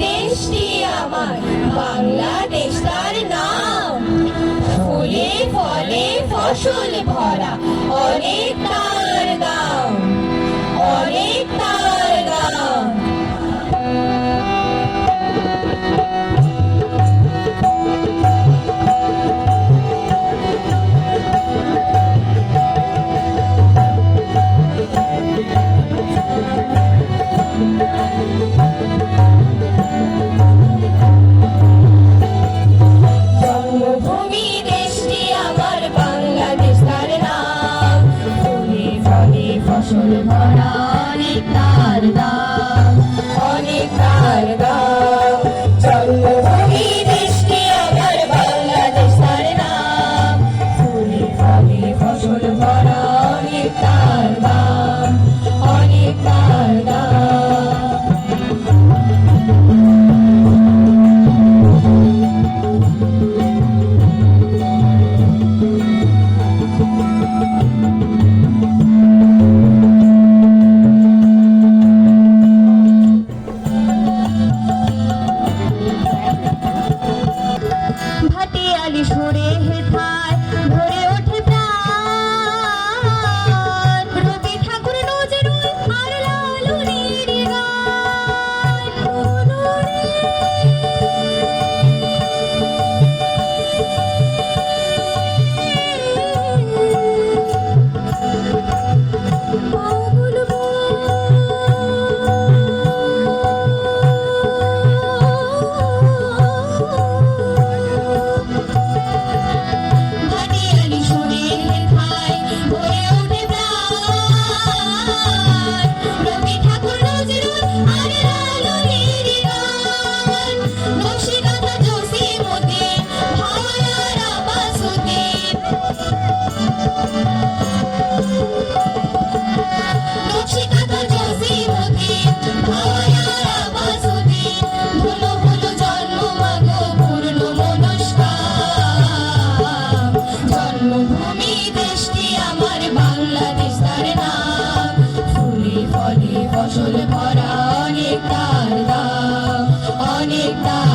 দেশটি আমার বাংলাদেশ তার নাম। ফুলে ফলে ফসল ভরা ফসল জন্মভূমি দেশটি আমার বাংলাদেশ তার নাম। ফুলে ফলে ফসল ভরা অনেক তার দাম, অনেক তার